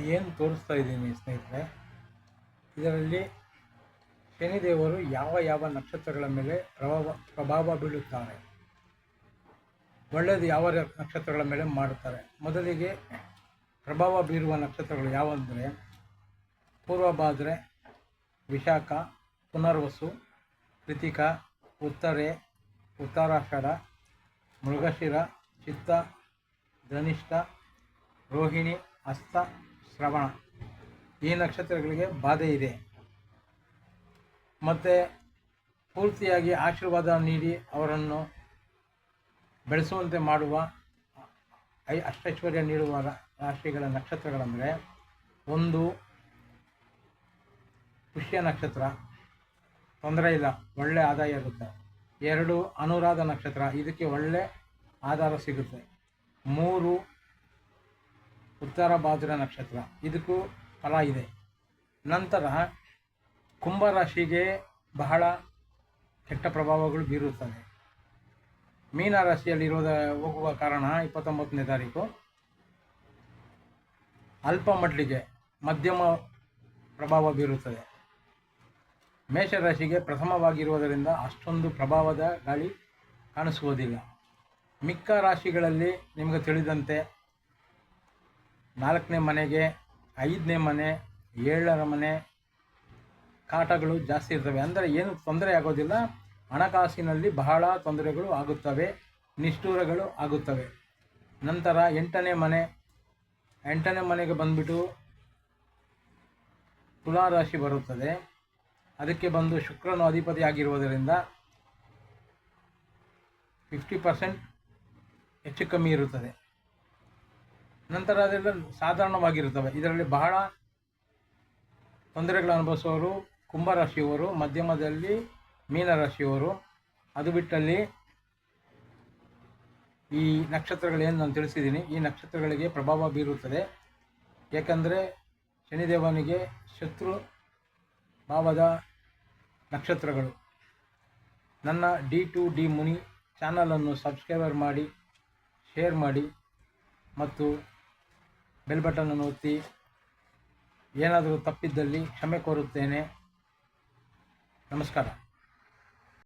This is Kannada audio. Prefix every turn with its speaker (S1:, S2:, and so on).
S1: ಏನು ತೋರಿಸ್ತಾ ಇದ್ದೀನಿ ಸ್ನೇಹಿತರೆ? ಇದರಲ್ಲಿ ಶನಿದೇವರು ಯಾವ ಯಾವ ನಕ್ಷತ್ರಗಳ ಮೇಲೆ ಪ್ರಭಾವ ಪ್ರಭಾವ ಬೀಳುತ್ತಾರೆ? ಒಳ್ಳೆಯದು ಯಾವ ನಕ್ಷತ್ರಗಳ ಮೇಲೆ ಮಾಡುತ್ತಾರೆ? ಮೊದಲಿಗೆ ಪ್ರಭಾವ ಬೀರುವ ನಕ್ಷತ್ರಗಳು ಯಾವಂದರೆ ಪೂರ್ವಭಾದ್ರೆ, ವಿಶಾಖ, ಪುನರ್ವಸು, ಕೃತಿಕ, ಉತ್ತರೆ, ಉತ್ತರಾಷಾಢ, ಮೃಗಶಿರ, ಚಿತ್ತ, ಧನಿಷ್ಠ, ರೋಹಿಣಿ ಹಸ್ತ ಶ್ರವಣ. ಈ ನಕ್ಷತ್ರಗಳಿಗೆ ಬಾಧೆ ಇದೆ. ಮತ್ತು ಪೂರ್ತಿಯಾಗಿ ಆಶೀರ್ವಾದ ನೀಡಿ ಅವರನ್ನು ಬೆಳೆಸುವಂತೆ ಮಾಡುವ ಐ ಅಷ್ಟೈಶ್ವರ್ಯ ನೀಡುವ ರಾಶಿಗಳ ನಕ್ಷತ್ರಗಳೆಂದರೆ ಒಂದು ಪುಷ್ಯ ನಕ್ಷತ್ರ, ತೊಂದರೆ ಇಲ್ಲ, ಒಳ್ಳೆ ಆದಾಯ ಇರುತ್ತೆ. ಎರಡು ಅನುರಾಧ ನಕ್ಷತ್ರ, ಇದಕ್ಕೆ ಒಳ್ಳೆ ಆಧಾರ ಸಿಗುತ್ತೆ. ಮೂರು ಉತ್ತರ ಭಾದ್ರ ನಕ್ಷತ್ರ. ಇದಕ್ಕೂ ಫಲ ಇದೆ. ನಂತರ ಕುಂಭರಾಶಿಗೆ ಬಹಳ ಕೆಟ್ಟ ಪ್ರಭಾವಗಳು ಬೀರುತ್ತವೆ. ಮೀನ ರಾಶಿಯಲ್ಲಿರೋದ ಹೋಗುವ ಕಾರಣ ಇಪ್ಪತ್ತೊಂಬತ್ತನೇ ತಾರೀಕು. ಅಲ್ಪ ಮಟ್ಟಿಗೆ ಮಧ್ಯಮ ಪ್ರಭಾವ ಬೀರುತ್ತದೆ. ಮೇಷರಾಶಿಗೆ ಪ್ರಥಮವಾಗಿರುವುದರಿಂದ ಅಷ್ಟೊಂದು ಪ್ರಭಾವದ ಗಾಳಿ ಕಾಣಿಸುವುದಿಲ್ಲ. ಮಿಕ್ಕ ರಾಶಿಗಳಲ್ಲಿ ನಿಮಗೆ ತಿಳಿದಂತೆ ನಾಲ್ಕನೇ ಮನೆಗೆ, ಐದನೇ ಮನೆ, ಏಳರ ಮನೆ, ಕಾಟಗಳು ಜಾಸ್ತಿ ಇರ್ತವೆ. ಅಂದರೆ ಏನು ತೊಂದರೆ ಆಗೋದಿಲ್ಲ. ಹಣಕಾಸಿನಲ್ಲಿ ಬಹಳ ತೊಂದರೆಗಳು ಆಗುತ್ತವೆ, ನಿಷ್ಠೂರಗಳು ಆಗುತ್ತವೆ. ನಂತರ ಎಂಟನೇ ಮನೆ. ಎಂಟನೇ ಮನೆಗೆ ಬಂದುಬಿಟ್ಟು ತುಲಾರಾಶಿ ಬರುತ್ತದೆ. ಅದಕ್ಕೆ ಬಂದು ಶುಕ್ರನು ಅಧಿಪತಿ ಆಗಿರುವುದರಿಂದ ಫಿಫ್ಟಿ ಪರ್ಸೆಂಟ್ ಹೆಚ್ಚು ಕಮ್ಮಿ ಇರುತ್ತದೆ. ನಂತರ ಅದೆಲ್ಲ ಸಾಧಾರಣವಾಗಿರುತ್ತವೆ. ಇದರಲ್ಲಿ ಬಹಳ ತೊಂದರೆಗಳು ಅನುಭವಿಸುವವರು ಕುಂಭರಾಶಿಯವರು, ಮಧ್ಯಮದಲ್ಲಿ ಮೀನರಾಶಿಯವರು. ಅದು ಬಿಟ್ಟಲ್ಲಿ ಈ ನಕ್ಷತ್ರಗಳೇನು ನಾನು ತಿಳಿಸಿದ್ದೀನಿ. ಈ ನಕ್ಷತ್ರಗಳಿಗೆ ಪ್ರಭಾವ ಬೀರುತ್ತದೆ. ಏಕೆಂದರೆ ಶನಿದೇವನಿಗೆ ಶತ್ರು ಭಾವದ ನಕ್ಷತ್ರಗಳು. ನನ್ನ ಡಿ ಟು ಡಿ ಮುನಿ ಚಾನಲನ್ನು ಸಬ್ಸ್ಕ್ರೈಬರ್ ಮಾಡಿ, ಶೇರ್ ಮಾಡಿ ಮತ್ತು ಬೆಲ್ ಬಟನನ್ನು ಒತ್ತಿ. ಏನಾದರೂ ತಪ್ಪಿದ್ದಲ್ಲಿ ಕ್ಷಮೆ ಕೋರುತ್ತೇನೆ. ನಮಸ್ಕಾರ.